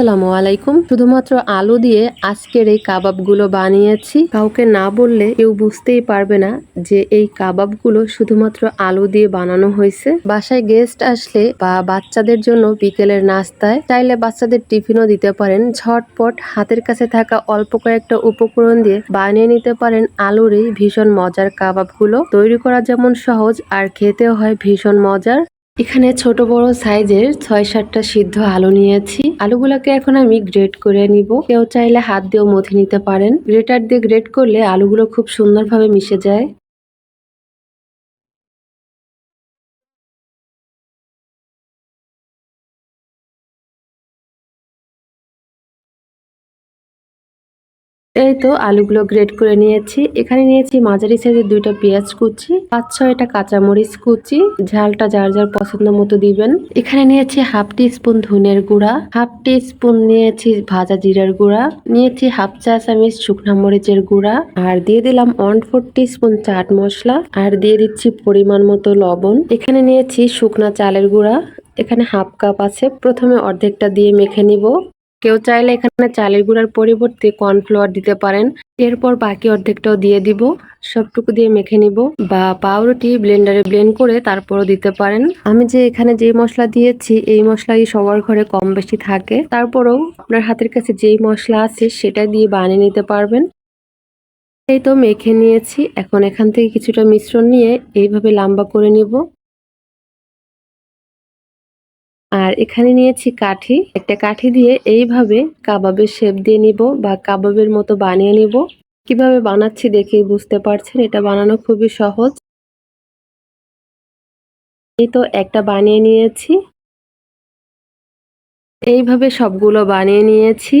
আসসালামু আলাইকুম। শুধুমাত্র আলু দিয়ে আজকের এই কাবাবগুলো বানিয়েছি। কাউকে না বললে কেউ বুঝতেই পারবে না যে এই কাবাবগুলো শুধুমাত্র আলু দিয়ে বানানো হয়েছে। বাসায় গেস্ট আসলে বা বাচ্চাদের জন্য বিকেলের নাস্তায় চাইলে বাচ্চাদের টিফিনও দিতে পারেন। ঝটপট হাতের কাছে থাকা অল্প কয়েকটা উপকরণ দিয়ে বানিয়ে নিতে পারেন আলুর এই ভীষণ মজার কাবাবগুলো। তৈরি করা যেমন সহজ আর খেতেও হয় ভীষণ মজার। এখানে ছোট বড় সাইজের ছয় সাতটা সিদ্ধ আলু নিয়েছি। আলুগুলোকে এখন আমি গ্রেড করে নিব। কেউ চাইলে হাত দিয়েও মথে নিতে পারেন। গ্রেটার দিয়ে গ্রেড করলে আলুগুলো খুব সুন্দরভাবে মিশে যায়। এই তো আলুগুলো গ্রেট করে নিয়েছি। এখানে নিয়েছি মাঝারি সাইজের দুইটা পেঁয়াজ কুচি, পাঁচ ছয়টা কাঁচামরিচ কুচি। ঝালটা যার যার পছন্দ মতো দিবেন। এখানে নিয়েছি হাফ টি স্পুন ধনের গুঁড়া হাফ টি স্পুন নিয়েছি ভাজা জিরার গুঁড়া, নিয়েছি হাফ চা চামচ শুকনা মরিচের গুঁড়া, আর দিয়ে দিলাম one four teaspoon chaat masala, আর দিয়ে দিচ্ছি পরিমাণ মতো লবণ। এখানে নিয়েছি শুকনা চালের গুঁড়া, এখানে হাফ কাপ আছে। প্রথমে অর্ধেকটা দিয়ে মেখে নিব। কেউ চাইলে এখানে চালের গুঁড়ার পরিবর্তে কর্নফ্লাওয়ার দিতে পারেন। এরপর বাকি অর্ধেকটাও দিয়ে দিব। সবটুকু দিয়ে মেখে নিব বা পাউরুটি ব্লেন্ডারে ব্লেন্ড করে তারপরও দিতে পারেন। আমি যে এখানে যে মশলা দিয়েছি, এই মশলাই সবার ঘরে কম বেশি থাকে। তারপরেও আপনার হাতের কাছে যেই মশলা আছে সেটা দিয়ে বানিয়ে নিতে পারবেন। এই তো মেখে নিয়েছি। এখন এখান থেকে কিছুটা মিশ্রণ নিয়ে এইভাবে লম্বা করে নিব। আর এখানে নিয়েছি কাঠি। একটা কাঠি দিয়ে এইভাবে কাবাবের শেপ দিয়ে নিব বা কাবাবের মতো বানিয়ে নিব। কীভাবে বানাচ্ছি দেখেই বুঝতে পারছেন, এটা বানানো খুবই সহজ। এই তো একটা বানিয়ে নিয়েছি। এইভাবে সবগুলো বানিয়ে নিয়েছি।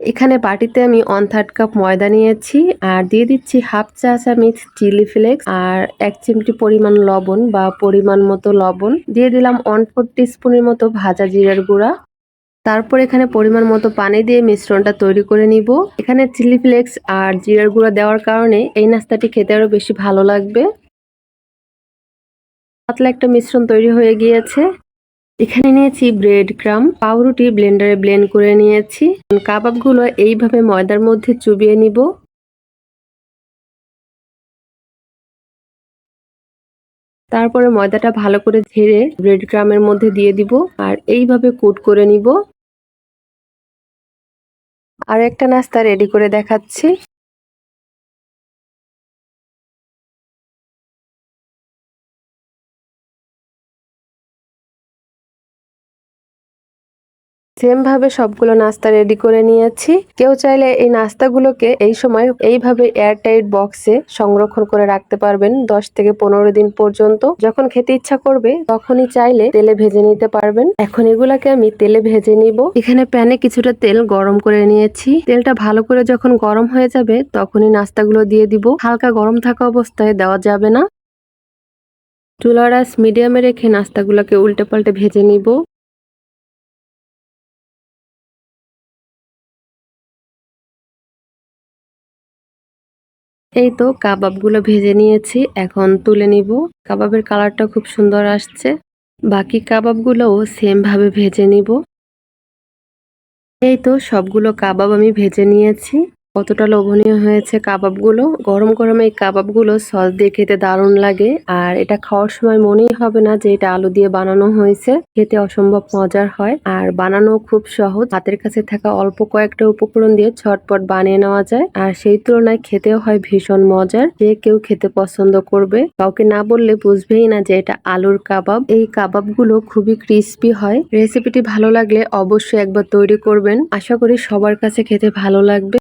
এখানে বাটিতে আমি ওয়ান থার্ড কাপ ময়দা নিয়েছি, আর দিয়ে দিচ্ছি হাফ চা চামচ চিলি ফ্লেক্স আর এক চিমটি পরিমাণ লবণ বা পরিমাণ মতো লবণ। দিয়ে দিলাম ওয়ান ফোর স্পুনের মতো ভাজা জিরার গুঁড়া। তারপর এখানে পরিমাণ মতো পানি দিয়ে মিশ্রণটা তৈরি করে নিব। এখানে চিলি ফ্লেক্স আর জিরার গুঁড়া দেওয়ার কারণে এই নাস্তাটি খেতে আরও বেশি ভালো লাগবে। পাতলা একটা মিশ্রণ তৈরি হয়ে গিয়েছে। এখানে নিয়েছি ব্রেড ক্রাম, পাউরুটি ব্লেন্ডারে ব্লেন্ড করে নিয়েছি। কাবাবগুলো এইভাবে ময়দার মধ্যে চুবিয়ে নিব। তারপরে ময়দাটা ভালো করে ঝেড়ে ব্রেড ক্রামের মধ্যে দিয়ে দিব আর এইভাবে কুট করে নিব। আর একটা নাস্তা রেডি করে দেখাচ্ছি। সেম ভাবে সবগুলো নাস্তা রেডি করে নিয়েছি। কেউ চাইলে এই নাস্তাগুলোকে এই সময় এইভাবে এয়ারটাইট বক্সে সংরক্ষণ করে রাখতে পারবেন দশ থেকে পনেরো দিন পর্যন্ত। যখন খেতে ইচ্ছা করবে, তখনই চাইলে তেলে ভেজে নিতে পারবেন। এখন এগুলাকে আমি তেলে ভেজে নিব। এখানে প্যানে কিছুটা তেল গরম করে নিয়েছি। তেলটা ভালো করে যখন গরম হয়ে যাবে, তখনই নাস্তাগুলো দিয়ে দিব। হালকা গরম থাকা অবস্থায় দেওয়া যাবে না। চুলারাস মিডিয়ামে রেখে নাস্তাগুলোকে উল্টে পাল্টে ভেজে নিব। এই তো কাবাবগুলো ভেজে নিয়েছি, এখন তুলে নিব। কাবাবের কালারটা খুব সুন্দর আসছে। বাকি কাবাবগুলোও সেম ভাবে ভেজে নিব। এই তো সবগুলো কাবাব আমি ভেজে নিয়েছি। কতটা লোভনীয় হয়েছে কাবাবগুলো? গরম গরম এই কাবাবগুলো সস দিয়ে খেতে দারুণ লাগে। আর এটা খাওয়ার সময় মনেই হবে না যে এটা আলু দিয়ে বানানো হয়েছে। খেতে অসম্ভব মজার হয়। আর বানানো খুব সহজ। হাতের কাছে থাকা অল্প কয়েকটা উপকরণ দিয়ে ছটপট বানিয়ে নেওয়া যায়। আর সেই তুলনায় খেতেও হয় ভীষণ মজার। যে কেউ খেতে পছন্দ করবে। কাউকে না বললে বুঝবেই না যে এটা আলুর কাবাব। এই কাবাবগুলো খুবই ক্রিস্পি হয়। রেসিপিটি ভালো লাগলে অবশ্যই একবার তৈরি করবেন। আশা করি সবার কাছে খেতে ভালো লাগবে।